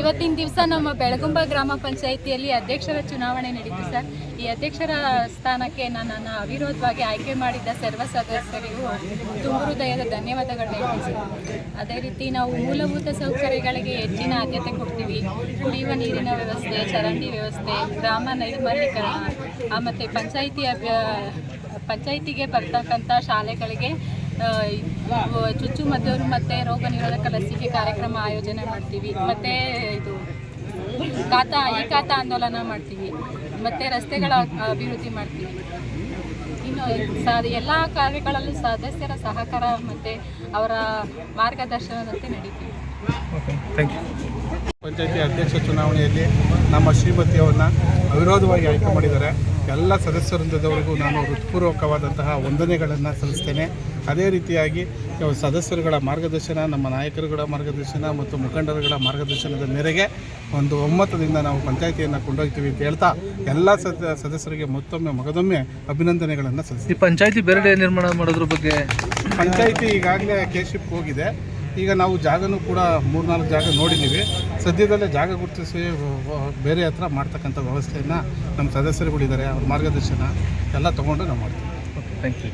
ಇವತ್ತಿನ ದಿವಸ ನಮ್ಮ ಬೆಳಗುಂಬ ಗ್ರಾಮ ಪಂಚಾಯಿತಿಯಲ್ಲಿ ಅಧ್ಯಕ್ಷರ ಚುನಾವಣೆ ನಡೀತು ಸರ್. ಈ ಅಧ್ಯಕ್ಷರ ಸ್ಥಾನಕ್ಕೆ ನನ್ನನ್ನು ಅವಿರೋಧವಾಗಿ ಆಯ್ಕೆ ಮಾಡಿದ್ದ ಸರ್ವ ಸದಸ್ಯರಿಗೂ ತುಂಬ ಹೃದಯದ ಧನ್ಯವಾದಗಳನ್ನ ಅದೇ ರೀತಿ ನಾವು ಮೂಲಭೂತ ಸೌಕರ್ಯಗಳಿಗೆ ಹೆಚ್ಚಿನ ಆದ್ಯತೆ ಕೊಡ್ತೀವಿ. ಕುಡಿಯುವ ನೀರಿನ ವ್ಯವಸ್ಥೆ, ಚರಂಡಿ ವ್ಯವಸ್ಥೆ, ಗ್ರಾಮ ನೈರ್ಮಲೀಕರಣ ಮತ್ತು ಪಂಚಾಯಿತಿ ಅಭ್ಯ, ಪಂಚಾಯಿತಿಗೆ ಬರ್ತಕ್ಕಂಥ ಶಾಲೆಗಳಿಗೆ ಆ, ಇವು ಚುಚ್ಚುಮದ್ದೂರು ಮತ್ತು ರೋಗ ನಿರೋಧಕ ಲಸಿಕೆ ಕಾರ್ಯಕ್ರಮ ಆಯೋಜನೆ ಮಾಡ್ತೀವಿ. ಮತ್ತು ಇದು ಕಾತ ಈ ಕಾತ ಆಂದೋಲನ ಮಾಡ್ತೀವಿ. ಮತ್ತು ರಸ್ತೆಗಳ ಅಭಿವೃದ್ಧಿ ಮಾಡ್ತೀವಿ. ಇನ್ನು ಸಾ ಎಲ್ಲ ಕಾರ್ಯಗಳಲ್ಲೂ ಸದಸ್ಯರ ಸಹಕಾರ ಮತ್ತು ಅವರ ಮಾರ್ಗದರ್ಶನದಂತೆ ನಡೀತೀವಿ. ಪಂಚಾಯತಿ ಅಧ್ಯಕ್ಷ ಚುನಾವಣೆಯಲ್ಲಿ ನಮ್ಮ ಶ್ರೀಮತಿಯವ್ರನ್ನ ಅವಿರೋಧವಾಗಿ ಆಯ್ಕೆ ಮಾಡಿದ್ದಾರೆ. ಎಲ್ಲ ಸದಸ್ಯವೃಂದದವರಿಗೂ ನಾನು ಹೃತ್ಪೂರ್ವಕವಾದಂತಹ ವಂದನೆಗಳನ್ನು ಸಲ್ಲಿಸ್ತೇನೆ. ಅದೇ ರೀತಿಯಾಗಿ ಸದಸ್ಯರುಗಳ ಮಾರ್ಗದರ್ಶನ ನಮ್ಮ ನಾಯಕರುಗಳ ಮಾರ್ಗದರ್ಶನ ಮತ್ತು ಮುಖಂಡರುಗಳ ಮಾರ್ಗದರ್ಶನದ ಮೇರೆಗೆ ಒಂದು ಒಮ್ಮತದಿಂದ ನಾವು ಪಂಚಾಯಿತಿಯನ್ನು ಕೊಂಡೋಗ್ತೀವಿ ಅಂತ ಹೇಳ್ತಾ ಎಲ್ಲ ಸದ ಸದಸ್ಯರಿಗೆ ಮತ್ತೊಮ್ಮೆ ಮಗದೊಮ್ಮೆ ಅಭಿನಂದನೆಗಳನ್ನು ಸಲ್ಲಿಸ್ತೀವಿ ಈ ಪಂಚಾಯತಿ ಬೇರೆ ನಿರ್ಮಾಣ ಮಾಡೋದ್ರ ಬಗ್ಗೆ? ಪಂಚಾಯಿತಿ ಈಗಾಗಲೇ ಕೇಶಿಪ್ ಹೋಗಿದೆ. ಈಗ ನಾವು ಜಾಗನೂ ಕೂಡ ಮೂರ್ನಾಲ್ಕು ಜಾಗ ನೋಡಿದ್ದೀವಿ. ಸದ್ಯದಲ್ಲೇ ಜಾಗ ಗುರುತಿಸಿ ಬೇರೆ ಹತ್ರ ಮಾಡ್ತಕ್ಕಂಥ ವ್ಯವಸ್ಥೆಯನ್ನು ನಮ್ಮ ಸದಸ್ಯರುಗಳಿದ್ದಾರೆ ಅವ್ರ ಮಾರ್ಗದರ್ಶನ ಎಲ್ಲ ತೊಗೊಂಡು ನಾವು ಮಾಡ್ತೀವಿ ಓಕೆ ಥ್ಯಾಂಕ್ ಯು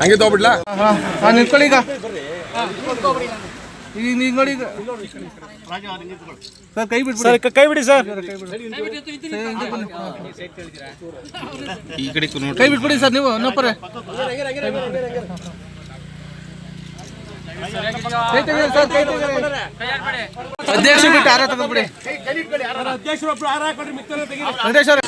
ಹಂಗೆ ತಗೋಬಿಡ್ಲಾ ಹಾಂ ನಿಂತ್ಕೊಳ್ಳಿ ಈಗ ಈಗ ನೀವು ಈಗ ಸರ್ ಕೈ ಬಿಡಿ ಸರ್ ಕೈ ಬಿಡಿ ಸರ್ ಈ ಕಡೆ ನೋಡಿ ಕೈ ಬಿಟ್ಬಿಡಿ ಸರ್ ನೀವು ಇನ್ನೊಬ್ಬರೇ ಕೈ ತೆಗೀರಿ ಸರ್ ಕೈ ತೆಗೀರಿ ಅಧ್ಯಕ್ಷ ಬಿಟ್ಟು ಆರ ತಗೊಂಡ್ಬಿಡಿ ವೆಂಕಟೇಶ್ ಅವ್ರೆ.